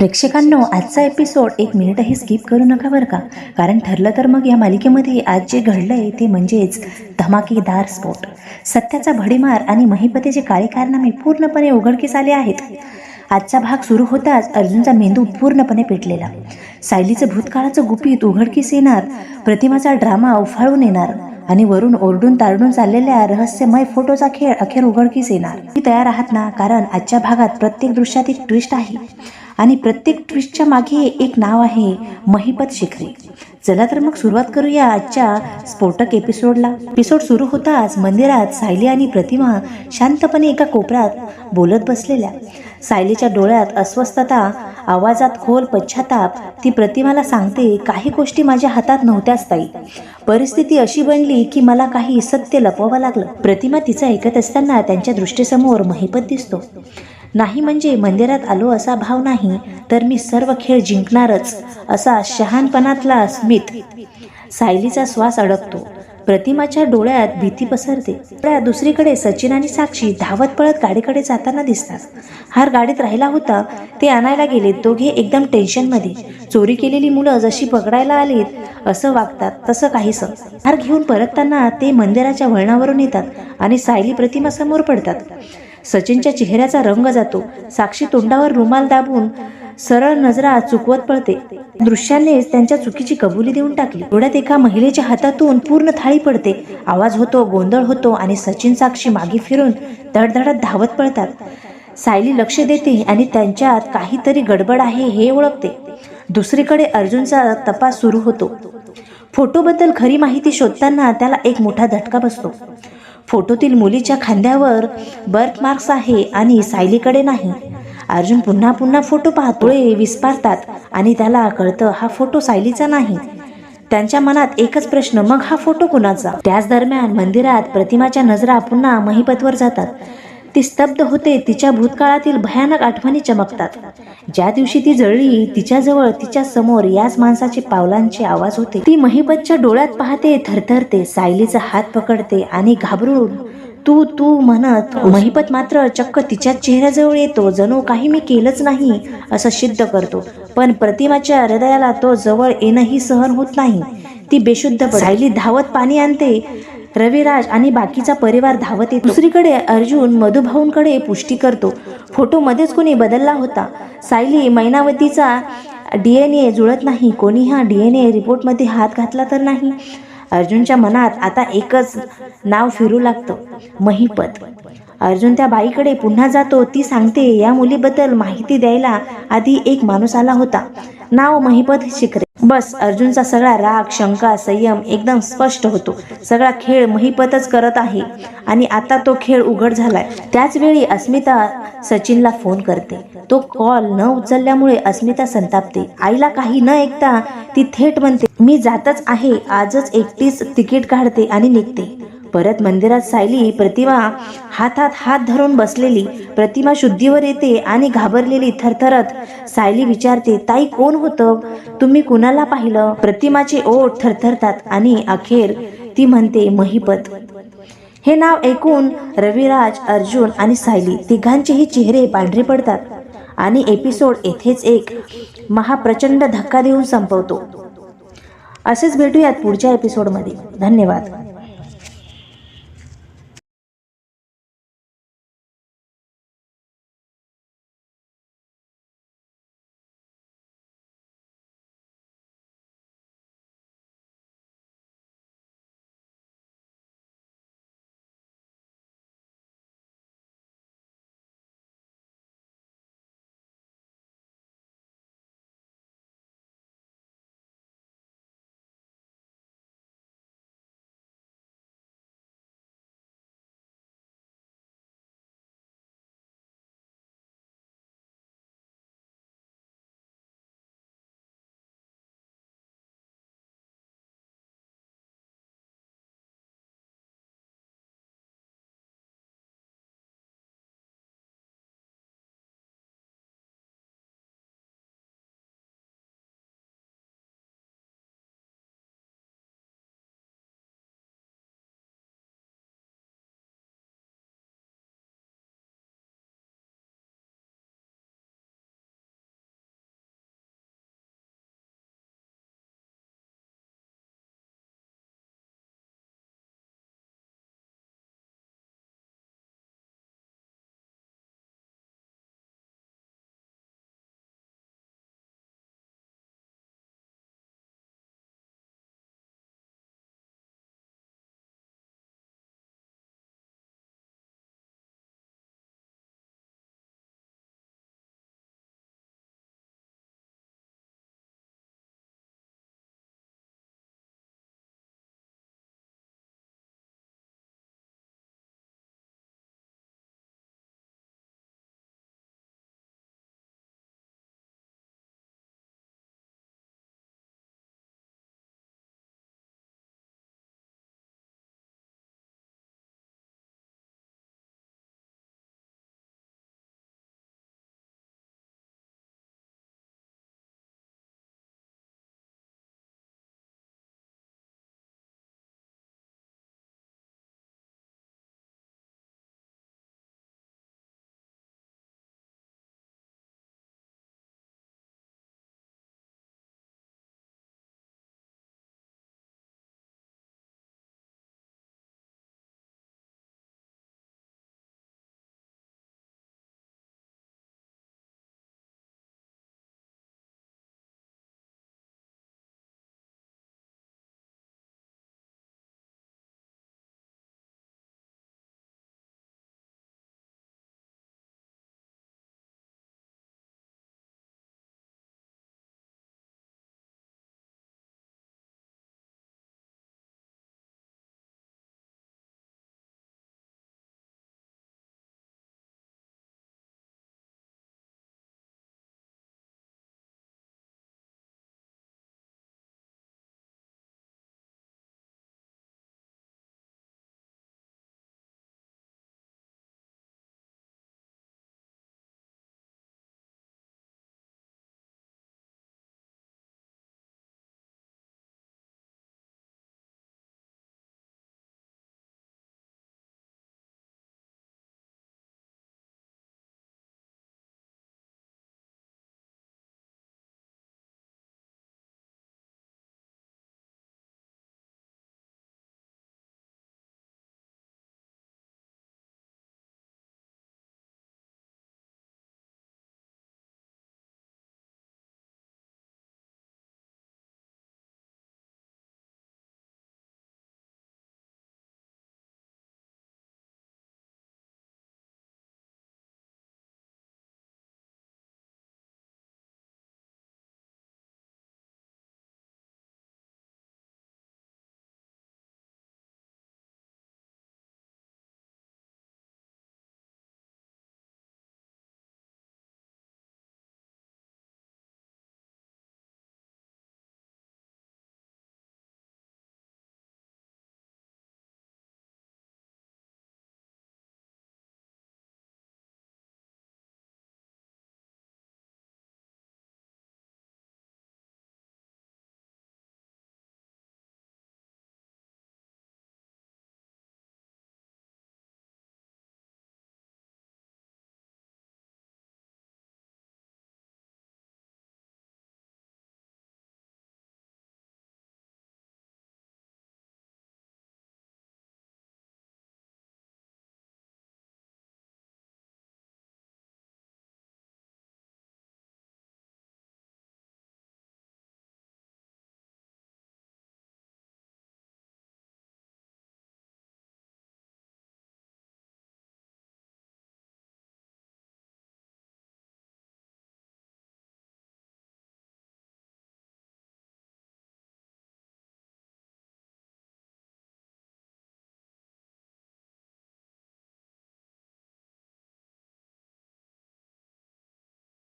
प्रेक्षकांनो आजचा एपिसोड एक मिनिटही स्किप करू नका बरं का? कारण ठरलं तर मग या मालिकेमध्ये आज जे घडलंय ते म्हणजेच धमाकेदार स्फोट सत्याचा भडीमार आणि महिपतेचे काळे कारनामे पूर्णपणे उघडकीस आले आहेत. आजचा भाग सुरू होताच अर्जुनचा मेंदू पूर्णपणे पेटलेला. सायलीचं भूतकाळाचं गुपित उघडकीस येणार प्रतिमाचा ड्रामा उफाळून येणार आणि वरून ओरडून तारडून चाललेल्या रहस्यमय फोटोचा खेळ अखेर उघडकीस येणार. तुम्ही तयार आहात ना? कारण आजच्या भागात प्रत्येक दृश्यात एक ट्विस्ट आहे. आणि प्रत्येक ट्विस्टच्या मागे एक नाव आहे महिपत शिखरे. चला तर मग सुरुवात करूया आजच्या स्फोटक एपिसोडला. एपिसोड सुरू होताच मंदिरात सायली आणि प्रतिमा शांतपणे एका कोपऱ्यात बोलत बसलेल्या. सायलीच्या डोळ्यात अस्वस्थता आवाजात खोल पश्चाताप ती प्रतिमाला सांगते काही गोष्टी माझ्या हातात नव्हत्याच ताई. परिस्थिती अशी बनली की मला काही सत्य लपवावं लागलं. प्रतिमा तिचं ऐकत असताना त्यांच्या दृष्टीसमोर महिपत दिसतो. नाही म्हणजे मंदिरात आलो असा भाव नाही तर मी सर्व खेळ जिंकणारच असा शहानपणातला स्मित. सायलीचा श्वास अडकतो. प्रतिमाच्या डोळ्यात भीती पसरते. त्या दुसरीकडे सचिन आणि साक्षी धावत पळत गाडीकडे जाताना दिसतात. हार गाडीत राहिला होता ते आणायला गेले दोघे एकदम टेन्शनमध्ये. चोरी केलेली मुलं जशी पकडायला आलीत असं वागतात तसं काहीसं. हार घेऊन परतताना ते मंदिराच्या वळणावरून येतात आणि सायली प्रतिमा समोर पडतात. सचिनच्या चेहऱ्याचा रंग जातो. साक्षी तोंडावर रुमाल दाबून सरळ नजरा चुकवत पळते. दृश्यानेच त्यांच्या चुकीची कबुली देऊन टाकली. एवढ्यात एका महिलेच्या हातातून पूर्ण थाळी पडते. आवाज होतो गोंधळ होतो आणि सचिन साक्षी मागे फिरून धडधडत धावत पळतात. सायली लक्ष देते आणि त्यांच्यात काहीतरी गडबड आहे हे ओळखते. दुसरीकडे अर्जुनचा तपास सुरू होतो. फोटोबद्दल खरी माहिती शोधताना त्याला एक मोठा धटका बसतो. फोटोतील मुलीच्या खांद्यावर बर्थ मार्क्स आहे आणि सायलीकडे नाही. अर्जुन पुन्हा पुन्हा फोटो पाहतोय विस्पारतात आणि त्याला कळतं हा फोटो सायलीचा नाही. त्यांच्या मनात एकच प्रश्न मग हा फोटो कुणाचा? त्याच दरम्यान मंदिरात प्रतिमाच्या नजरा पुन्हा महिपतवर जातात. ती स्तब्ध होते तिच्या भूतकाळातील भयानक आठवणी चमकतात. ज्या दिवशी ती जळली तिच्याजवळ तिच्या समोर याच माणसाचे पावलांचे आवाज होते. ती महिपतच्या डोळ्यात पाहते थरथरते सायलीचा हात पकडते आणि घाबरून तू तू म्हणत महिपत मात्र चक्क तिच्या चेहऱ्याजवळ येतो जणू काही मी केलंच नाही असं सिद्ध करतो. पण प्रतिमाच्या हृदयाला तो जवळ येणंही सहन होत नाही. ती बेशुद्ध सायली धावत पाणी आणते. रविराज आणि बाकीचा परिवार धावत येतो. दुसरीकडे अर्जुन मधुभाऊंकडे पुष्टी करतो. फोटोमध्येच कोणी बदलला होता. सायली मैनावतीचा डी एन ए जुळत नाही. कोणी हा डी एन ए रिपोर्टमध्ये हात घातला तर नाही? अर्जुनच्या मनात आता एकच नाव फिरू लागतं. महिपत. अर्जुन त्या बाईकडे पुन्हा जातो. ती सांगते या मुलीबद्दल माहिती द्यायला आधी एक माणूस आला होता. नाव महिपत शिकरे बस अर्जुनचा सगळा राग शंका संयम एकदम स्पष्ट होतो. सगळा खेळ महिपतच करत आहे आणि आता तो खेळ उघड झालाय. त्याच वेळी अस्मिता सचिनला फोन करते. तो कॉल न उचलल्यामुळे अस्मिता संतापते. आईला काही न ऐकता ती थेट म्हणते मी जातच आहे. आजच एकटीच तिकीट काढते आणि निघते. परत मंदिरात सायली प्रतिमा हातात हात धरून बसलेली प्रतिमा शुद्धीवर येते आणि घाबरलेली थरथरत. सायली विचारते ताई कोण होतं? तुम्ही कुणाला पाहिलं? प्रतिमाचे ओठ थरथरतात आणि अखेर ती म्हणते महिपत. हे नाव ऐकून रविराज अर्जुन आणि सायली तिघांचेही चेहरे पांढरे पडतात आणि एपिसोड येथेच एक महाप्रचंड धक्का देऊन संपवतो. असेच भेटूयात पुढच्या एपिसोडमध्ये धन्यवाद.